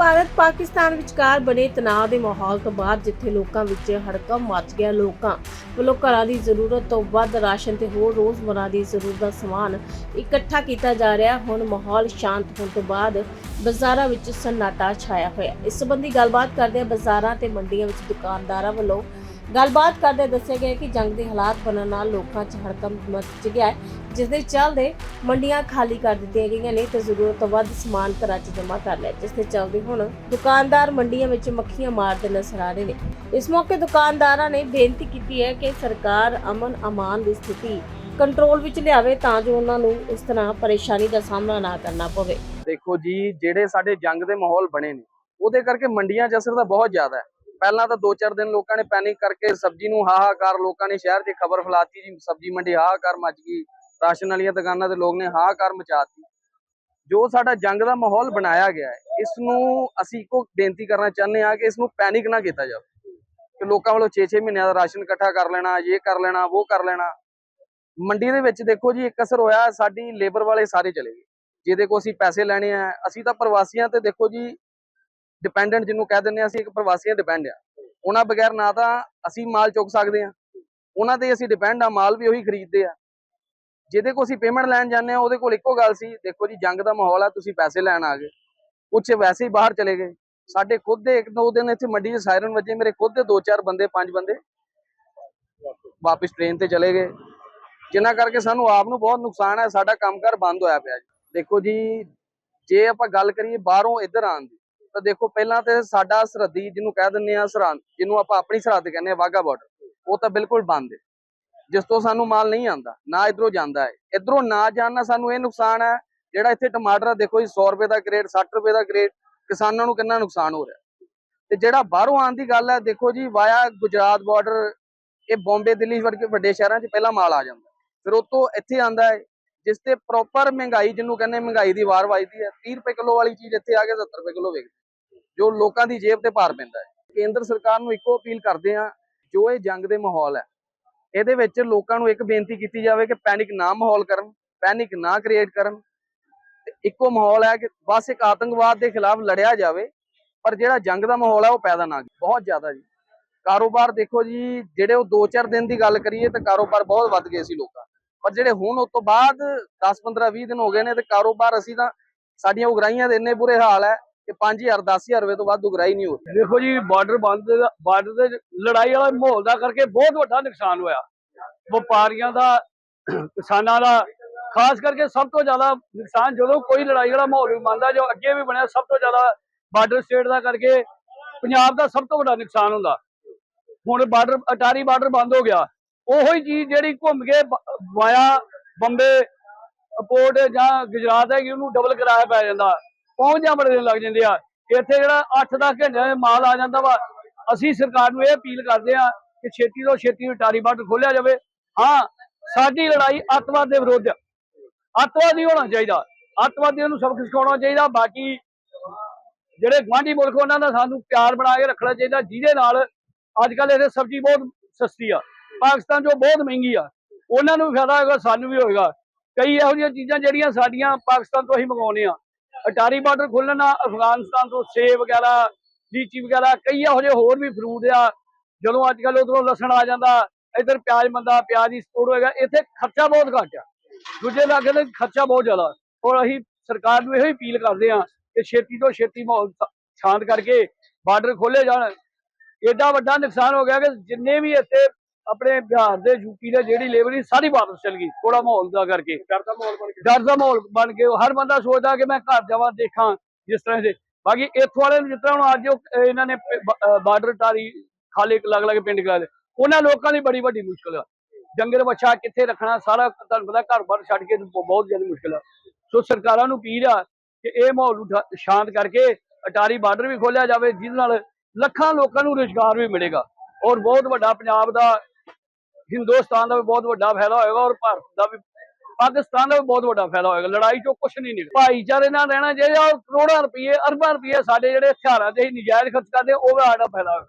ਭਾਰਤ ਪਾਕਿਸਤਾਨ ਵਿਚਕਾਰ ਬਣੇ ਤਣਾਅ ਦੇ ਮਾਹੌਲ ਤੋਂ ਬਾਅਦ ਜਿੱਥੇ ਲੋਕਾਂ ਵਿੱਚ ਹੜਕੰਪ ਮਚ ਗਿਆ, ਲੋਕਾਂ ਵੱਲੋਂ ਘਰਾਂ ਦੀ ਜ਼ਰੂਰਤ ਤੋਂ ਵੱਧ ਰਾਸ਼ਨ ਤੇ ਹੋਰ ਰੋਜ਼ਮਰਰਾ ਦੀ ਜ਼ਰੂਰਤ ਦਾ ਸਮਾਨ ਇਕੱਠਾ ਕੀਤਾ ਜਾ ਰਿਹਾ। ਹੁਣ ਮਾਹੌਲ ਸ਼ਾਂਤ ਹੋਣ ਤੋਂ ਬਾਅਦ ਬਾਜ਼ਾਰਾਂ ਵਿੱਚ ਸੰਨਾਟਾ ਛਾਇਆ ਹੋਇਆ। ਇਸ ਸੰਬੰਧੀ ਗੱਲਬਾਤ ਕਰਦੇ ਬਾਜ਼ਾਰਾਂ ਤੇ ਮੰਡੀਆਂ ਵਿੱਚ ਦੁਕਾਨਦਾਰਾਂ ਵੱਲੋਂ ਗੱਲਬਾਤ ਕਰਦੇ ਦੱਸਿਆ ਗਿਆ ਕਿ ਜੰਗ ਦੇ ਹਾਲਾਤ ਬਣਨ ਨਾਲ ਲੋਕਾਂ 'ਚ ਹੜਕਮ ਮਚ ਗਿਆ ਹੈ, ਜਿਸ ਦੇ ਚੱਲਦੇ ਮੰਡੀਆਂ ਖਾਲੀ ਕਰ ਦਿੱਤੀਆਂ ਗਈਆਂ ਨੇ ਤੇ ਜ਼ਰੂਰਤ ਤੋਂ ਵੱਧ ਸਮਾਨ ਘਰਾਂ 'ਚ ਜਮ੍ਹਾਂ ਕਰ ਲਿਆ, ਜਿਸ ਦੇ ਚੱਲਦੇ ਹੁਣ ਦੁਕਾਨਦਾਰ ਮੰਡੀਆਂ ਵਿੱਚ ਮੱਖੀਆਂ ਮਾਰਦੇ ਨਜ਼ਰ ਆ ਰਹੇ ਨੇ। ਇਸ ਮੌਕੇ ਦੁਕਾਨਦਾਰਾਂ ਨੇ ਬੇਨਤੀ ਕੀਤੀ ਹੈ ਕਿ ਸਰਕਾਰ ਅਮਨ ਅਮਾਨ ਦੀ ਸਥਿਤੀ ਕੰਟਰੋਲ ਵਿੱਚ ਲਿਆਵੇ ਤਾਂ ਜੋ ਉਹਨਾਂ ਨੂੰ ਇਸ ਤਰ੍ਹਾਂ ਪਰੇਸ਼ਾਨੀ ਦਾ ਸਾਹਮਣਾ ਨਾ ਕਰਨਾ ਪਵੇ। ਦੇਖੋ ਜੀ, ਜਿਹੜੇ ਸਾਡੇ ਜੰਗ ਦੇ ਮਾਹੌਲ ਬਣੇ ਨੇ, ਉਹਦੇ ਕਰਕੇ ਮੰਡੀਆਂ 'ਚ ਅਸਰ ਤਾਂ ਬਹੁਤ ਜ਼ਿਆਦਾ ਹੈ। ਪਹਿਲਾਂ ਤਾਂ 2-4 ਦਿਨ ਲੋਕਾਂ ਨੇ ਪੈਨਿਕ ਕਰਕੇ ਸਬਜ਼ੀ ਨੂੰ ਹਾਹਾਕਾਰ, ਲੋਕਾਂ ਨੇ ਸ਼ਹਿਰ 'ਚ ਖਬਰ ਫੈਲਾਤੀ ਜੀ, ਸਬਜ਼ੀ ਮੰਡੀ ਹਾਹਾਕਾਰ ਮਚ ਗਈ, ਰਾਸ਼ਨ ਵਾਲੀਆਂ ਦੁਕਾਨਾਂ ਤੇ ਲੋਕ ਨੇ ਹਾਹਾਕਾਰ ਮਚਾਤੀ। ਜੋ ਸਾਡਾ ਜੰਗ ਦਾ ਮਾਹੌਲ ਬਣਾਇਆ ਗਿਆ ਹੈ ਇਸ ਨੂੰ ਅਸੀਂ ਇੱਕੋ ਬੇਨਤੀ ਕਰਨਾ ਚਾਹੁੰਦੇ ਹਾਂ ਕਿ ਇਸ ਨੂੰ ਪੈਨਿਕ ਨਾ ਕੀਤਾ ਜਾਵੇ। ਕਿ ਲੋਕਾਂ ਵੱਲੋਂ 6-6 ਮਹੀਨਿਆਂ ਦਾ ਰਾਸ਼ਨ ਇਕੱਠਾ ਕਰ ਲੈਣਾ, ਇਹ ਕਰ ਲੈਣਾ, ਉਹ ਕਰ ਲੈਣਾ। ਮੰਡੀ ਦੇ ਵਿੱਚ ਦੇਖੋ ਜੀ, ਇੱਕ ਅਸਰ ਹੋਇਆ, ਸਾਡੀ ਲੇਬਰ ਵਾਲੇ ਸਾਰੇ ਚਲੇ ਗਏ। ਜਿਹਦੇ ਕੋ ਅਸੀਂ ਪੈਸੇ ਲੈਣੇ ਆ, ਅਸੀਂ ਤਾਂ ਪ੍ਰਵਾਸੀਆਂ ਤੇ ਦੇਖੋ ਜੀ ਡਿਪੈਂਡੈਂਟ ਜਿਹਨੂੰ ਕਹਿ ਦਿੰਦੇ ਆ ਅਸੀਂ, ਇੱਕ ਪ੍ਰਵਾਸੀਆਂ ਡਿਪੈਂਡ ਆ। ਉਹਨਾਂ ਬਗੈਰ ਨਾ ਤਾਂ ਅਸੀਂ ਮਾਲ ਚੁੱਕ ਸਕਦੇ ਆ ਉਹਨਾਂ ਤੇ ਅਸੀਂ ਡਿਪੈਂਡ ਆ, ਮਾਲ ਵੀ ਉਹੀ ਖਰੀਦਦੇ ਆ। ਜਿਹਦੇ ਕੋਲ ਅਸੀਂ ਪੇਮੈਂਟ ਲੈਣ ਜਾਂਦੇ ਆ ਉਹਦੇ ਕੋਲ ਇੱਕੋ ਗੱਲ ਸੀ, ਦੇਖੋ ਜੀ, ਜੰਗ ਦਾ ਮਾਹੌਲ ਆ, ਤੁਸੀਂ ਪੈਸੇ ਲੈਣ ਆ ਗਏ। ਕੁਛ ਵੈਸੇ ਹੀ ਬਾਹਰ ਚਲੇ ਗਏ। ਸਾਡੇ ਖੁਦ ਦੇ ਇੱਕ ਦੋ ਦਿਨ ਇੱਥੇ ਮੰਡੀ 'ਚ ਸਾਇਰਨ ਵੱਜੇ, ਮੇਰੇ ਖੁਦ ਦੇ ਦੋ ਚਾਰ ਬੰਦੇ, ਪੰਜ ਬੰਦੇ ਵਾਪਸ ਟ੍ਰੇਨ ਤੇ ਚਲੇ ਗਏ। ਜਿਨ੍ਹਾਂ ਕਰਕੇ ਸਾਨੂੰ ਆਪ ਨੂੰ ਬਹੁਤ ਨੁਕਸਾਨ ਹੈ ਸਾਡਾ ਕੰਮਕਾਰ ਬੰਦ ਹੋਇਆ ਪਿਆ ਜੀ। ਦੇਖੋ ਜੀ, ਜੇ ਆਪਾਂ ਗੱਲ ਕਰੀਏ ਬਾਹਰੋਂ ਇੱਧਰ ਆਉਣ ਦੀ ਤਾਂ ਦੇਖੋ, ਪਹਿਲਾਂ ਤੇ ਸਾਡਾ ਸਰਹੱਦੀ ਜਿਹਨੂੰ ਕਹਿ ਦਿੰਦੇ ਆ ਸਰਹੰਦ, ਜਿਹਨੂੰ ਆਪਾਂ ਆਪਣੀ ਸਰਹੱਦ ਕਹਿੰਦੇ ਆ ਵਾਗਾ ਬਾਰਡਰ ਉਹ ਤਾਂ ਬਿਲਕੁਲ ਬੰਦ ਹੈ। ਜਿਸ ਤੋਂ ਸਾਨੂੰ ਮਾਲ ਨਹੀਂ ਆਂਦਾ ਨਾ ਇਧਰੋਂ ਜਾਂਦਾ ਹੈ। ਇਧਰੋਂ ਨਾ ਜਾਣ ਨਾਲ ਸਾਨੂੰ ਇਹ ਨੁਕਸਾਨ ਹੈ, ਜਿਹੜਾ ਇੱਥੇ ਟਮਾਟਰ ਦੇਖੋ ਜੀ 100 ਰੁਪਏ ਦਾ ਕਰੇਟ 60 ਰੁਪਏ ਦਾ ਕਰੇਟ ਕਿਸਾਨਾਂ ਨੂੰ ਕਿੰਨਾ ਨੁਕਸਾਨ ਹੋ ਰਿਹਾ। ਤੇ ਜਿਹੜਾ ਬਾਹਰੋਂ ਆਉਣ ਦੀ ਗੱਲ ਹੈ, ਦੇਖੋ ਜੀ, ਵਾਇਆ ਗੁਜਰਾਤ ਬਾਰਡਰ ਇਹ ਬੰਬੇ ਦਿੱਲੀ ਵਰਗੇ ਵੱਡੇ ਸ਼ਹਿਰਾਂ 'ਚ ਪਹਿਲਾਂ ਮਾਲ ਆ ਜਾਂਦਾ। ਫਿਰ ਉਹ ਇੱਥੇ ਆਂਦਾ ਹੈ ਜਿਸ ਤੇ ਪ੍ਰੋਪਰ ਮਹਿੰਗਾਈ, ਜਿਹਨੂੰ ਕਹਿੰਦੇ ਮਹਿੰਗਾਈ ਦੀ ਵਾਰ ਵੱਜਦੀ ਹੈ 30 ਰੁਪਏ ਕਿਲੋ ਵਾਲੀ ਚੀਜ਼ ਇੱਥੇ ਆ ਕੇ 70 ਰੁਪਏ ਕਿਲੋ ਵਿਕਦੀ ਜੋ ਲੋਕਾਂ ਦੀ ਜੇਬ ਤੇ ਭਾਰ ਪੈਂਦਾ ਹੈ। ਕੇਂਦਰ ਸਰਕਾਰ ਨੂੰ ਇੱਕੋ ਅਪੀਲ ਕਰਦੇ ਆ ਜੋ ਇਹ ਜੰਗ ਦੇ ਮਾਹੌਲ ਹੈ, ਇਹਦੇ ਵਿੱਚ ਲੋਕਾਂ ਨੂੰ ਇੱਕ ਬੇਨਤੀ ਕੀਤੀ ਜਾਵੇ ਕਿ ਪੈਨਿਕ ਨਾ ਮਾਹੌਲ ਕਰਨ, ਪੈਨਿਕ ਨਾ ਕ੍ਰੀਏਟ ਕਰਨ। ਤੇ ਇੱਕੋ ਮਾਹੌਲ ਹੈ ਕਿ ਬਸ ਇੱਕ ਆਤੰਕਵਾਦ ਦੇ ਖਿਲਾਫ ਲੜਿਆ ਜਾਵੇ, ਪਰ ਜਿਹੜਾ ਜੰਗ ਦਾ ਮਾਹੌਲ ਹੈ, ਉਹ ਪੈਦਾ ਨਾ ਬਹੁਤ ਜ਼ਿਆਦਾ ਜੀ। ਕਾਰੋਬਾਰ ਦੇਖੋ ਜੀ, ਜਿਹੜੇ ਉਹ 2-4 ਦਿਨ ਦੀ ਗੱਲ ਕਰੀਏ, ਤਾਂ ਕਾਰੋਬਾਰ ਬਹੁਤ ਵੱਧ ਗਏ ਸੀ ਲੋਕਾਂ ਪਰ ਜਿਹੜੇ ਹੁਣ ਉਸ ਤੋਂ ਬਾਅਦ 10 15 20 ਦਿਨ ਹੋ ਗਏ ਨੇ ਤੇ ਕਾਰੋਬਾਰ ਅਸੀਂ ਤਾਂ ਸਾਡੀਆਂ ਉਗਰਾਈਆਂ ਦੇ ਇੰਨੇ ਬੁਰੇ ਹਾਲ ਹੈ ਕਿ 5000 10000 ਰੁਪਏ ਤੋਂ ਵੱਧ ਉਗਰਾਈ ਨਹੀਂ ਹੋ ਦੇਖੋ ਜੀ ਬਾਰਡਰ ਬੰਦ ਬਾਰਡਰ ਦੇ ਲੜਾਈ ਵਾਲਾ ਮਾਹੌਲ ਦਾ ਕਰਕੇ ਬਹੁਤ ਵੱਡਾ ਨੁਕਸਾਨ ਹੋਇਆ। ਵਪਾਰੀਆਂ ਦਾ, ਕਿਸਾਨਾਂ ਦਾ, ਖਾਸ ਕਰਕੇ ਸਭ ਤੋਂ ਜ਼ਿਆਦਾ ਨੁਕਸਾਨ ਜਦੋਂ ਕੋਈ ਲੜਾਈ ਵਾਲਾ ਮਾਹੌਲ ਵੀ ਬਣਦਾ, ਜੋ ਅੱਗੇ ਵੀ ਬਣਿਆ, ਸਭ ਤੋਂ ਜ਼ਿਆਦਾ ਬਾਰਡਰ ਸਟੇਟ ਦਾ ਕਰਕੇ ਪੰਜਾਬ ਦਾ ਸਭ ਤੋਂ ਵੱਡਾ ਨੁਕਸਾਨ ਹੁੰਦਾ। ਹੁਣ ਬਾਰਡਰ ਅਟਾਰੀ ਬਾਰਡਰ ਬੰਦ ਹੋ ਗਿਆ। ਉਹੋ ਹੀ ਚੀਜ਼ ਜਿਹੜੀ ਘੁੰਮ ਕੇ ਵਾਇਆ, ਬੰਬੇ ਪੋਰਟ ਜਾਂ ਗੁਜਰਾਤ ਹੈਗੀ, ਉਹਨੂੰ ਡਬਲ ਕਿਰਾਇਆ ਪੈ ਜਾਂਦਾ। ਪਹੁੰਚ ਜਾਂ ਬੜੇ ਦਿਨ ਲੱਗ ਜਾਂਦੇ ਆ। ਇੱਥੇ ਜਿਹੜਾ 8-10 ਘੰਟਿਆਂ ਦੇ ਮਾਲ ਆ ਜਾਂਦਾ ਵਾ, ਅਸੀਂ ਸਰਕਾਰ ਨੂੰ ਇਹ ਅਪੀਲ ਕਰਦੇ ਆ ਕਿ ਛੇਤੀ ਤੋਂ ਛੇਤੀ ਅਟਾਰੀ ਬਾਰਡਰ ਖੋਲਿਆ ਜਾਵੇ। ਹਾਂ, ਸਾਡੀ ਲੜਾਈ ਅੱਤਵਾਦ ਦੇ ਵਿਰੁੱਧ ਆ। ਅੱਤਵਾਦ ਹੋਣਾ ਚਾਹੀਦਾ। ਅੱਤਵਾਦੀਆਂ ਨੂੰ ਸਬਕ ਸਿਖਾਉਣਾ ਚਾਹੀਦਾ। ਬਾਕੀ ਜਿਹੜੇ ਗਵਾਂਢੀ ਮੁਲਕ, ਉਹਨਾਂ ਦਾ ਸਾਨੂੰ ਪਿਆਰ ਬਣਾ ਕੇ ਰੱਖਣਾ ਚਾਹੀਦਾ। ਜਿਹਦੇ ਨਾਲ ਅੱਜ ਕੱਲ ਇਹਦੇ ਸਬਜ਼ੀ ਬਹੁਤ ਸਸਤੀ ਆ। ਪਾਕਿਸਤਾਨ ਜੋ ਬਹੁਤ ਮਹਿੰਗੀ ਆ। ਉਹਨਾਂ ਨੂੰ ਵੀ ਫਾਇਦਾ ਹੋਏਗਾ, ਸਾਨੂੰ ਵੀ ਹੋਏਗਾ। ਕਈ ਇਹੋ ਜਿਹੀਆਂ ਚੀਜ਼ਾਂ ਜਿਹੜੀਆਂ ਸਾਡੀਆਂ ਪਾਕਿਸਤਾਨ ਤੋਂ ਅਸੀਂ ਮੰਗਾਉਂਦੇ ਆ ਅਟਾਰੀ ਬਾਰਡਰ ਖੋਲਣਾ ਨਾਲ ਅਫਗਾਨਿਸਤਾਨ ਤੋਂ ਸੇਬ ਵਗੈਰਾ, ਲੀਚੀ ਵਗੈਰਾ, ਕਈ ਇਹੋ ਜਿਹੇ ਹੋਰ ਵੀ ਫਰੂਟ ਆ। ਜਦੋਂ ਅੱਜ ਕੱਲ ਉਧਰੋਂ ਲਸਣ ਆ ਜਾਂਦਾ, ਇੱਧਰ ਪਿਆਜ਼ ਮੰਦਾ, ਪਿਆਜ਼ ਦੀ ਸਪੋਰਟ ਹੋਏਗਾ, ਇੱਥੇ ਖਰਚਾ ਬਹੁਤ ਘੱਟ ਆ। ਦੂਜੇ ਇਲਾਕੇ ਦੇ ਖਰਚਾ ਬਹੁਤ ਜ਼ਿਆਦਾ। ਔਰ ਅਸੀਂ ਸਰਕਾਰ ਨੂੰ ਇਹੋ ਹੀ ਅਪੀਲ ਕਰਦੇ ਆ ਕਿ ਛੇਤੀ ਤੋਂ ਛੇਤੀ ਮਾਹੌਲ ਸ਼ਾਂਤ ਕਰਕੇ ਬਾਰਡਰ ਖੋਲੇ ਜਾਣ। ਏਡਾ ਵੱਡਾ ਨੁਕਸਾਨ ਹੋ ਗਿਆ ਕਿ ਜਿੰਨੇ ਵੀ ਇੱਥੇ ਆਪਣੇ ਬਿਹਾਰ ਦੇ ਯੂਪੀ ਦੇ ਜਿਹੜੀ ਲੇਬਰ ਸੀ ਸਾਰੀ ਵਾਪਸ ਚਲ ਗਈ ਥੋੜਾ ਮਾਹੌਲ ਦਾ ਕਰਕੇ। ਡਰ ਦਾ ਮਾਹੌਲ ਬਣ ਗਿਆ। ਡਰ ਦਾ ਮਾਹੌਲ ਬਣ ਕੇ ਹਰ ਬੰਦਾ ਸੋਚਦਾ ਕਿ ਮੈਂ ਘਰ ਜਾਵਾਂ ਦੇਖਾਂ ਜਿਸ ਤਰ੍ਹਾਂ ਦੇ। ਬਾਕੀ ਇੱਥੋਂ ਵਾਲੇ ਜਿਸ ਤਰ੍ਹਾਂ ਹੁਣ ਅੱਜ ਉਹ ਇਹਨਾਂ ਨੇ ਬਾਰਡਰ ਟਾਰੀ ਖਾਲੀ ਅਲੱਗ ਅਲੱਗ ਪਿੰਡ ਕਰਾ ਦੇ ਉਹਨਾਂ ਲੋਕਾਂ ਦੀ ਬੜੀ ਵੱਡੀ ਮੁਸ਼ਕਲ ਆ। ਡੰਗਰ ਬੱਚਾ ਕਿੱਥੇ ਰੱਖਣਾ ਸਾਰਾ ਤੁਹਾਨੂੰ ਪਤਾ ਘਰ ਬਾਰ ਛੱਡ ਕੇ ਬਹੁਤ ਜ਼ਿਆਦਾ ਮੁਸ਼ਕਲ ਆ। ਸੋ ਸਰਕਾਰਾਂ ਨੂੰ ਅਪੀਲ ਆ ਕਿ ਇਹ ਮਾਹੌਲ ਨੂੰ ਸ਼ਾਂਤ ਕਰਕੇ ਅਟਾਰੀ ਬਾਰਡਰ ਵੀ ਖੋਲਿਆ ਜਾਵੇ ਜਿਹਦੇ ਨਾਲ ਲੱਖਾਂ ਲੋਕਾਂ ਨੂੰ ਰੁਜ਼ਗਾਰ ਵੀ ਮਿਲੇਗਾ। ਔਰ ਬਹੁਤ ਵੱਡਾ ਪੰਜਾਬ ਦਾ ਹਿੰਦੁਸਤਾਨ ਦਾ ਵੀ ਬਹੁਤ ਵੱਡਾ ਫਾਇਦਾ ਹੋਏਗਾ ਔਰ ਭਾਰਤ ਦਾ ਵੀ, ਪਾਕਿਸਤਾਨ ਦਾ ਵੀ ਬਹੁਤ ਵੱਡਾ ਫਾਇਦਾ ਹੋਏਗਾ, ਲੜਾਈ ਚੋਂ ਕੁਝ ਨਹੀਂ ਨਿਕਲ ਭਾਈਚਾਰੇ ਨਾਲ ਰਹਿਣਾ ਚਾਹੀਦਾ ਔਰ ਕਰੋੜਾਂ ਰੁਪਏ, ਅਰਬਾਂ ਰੁਪਏ ਸਾਡੇ ਜਿਹੜੇ ਹਥਿਆਰਾਂ ਤੇ ਨਜਾਇਜ਼ ਖਰਚ ਕਰਦੇ, ਉਹ ਵੀ ਸਾਡਾ ਫਾਇਦਾ ਹੋਏਗਾ।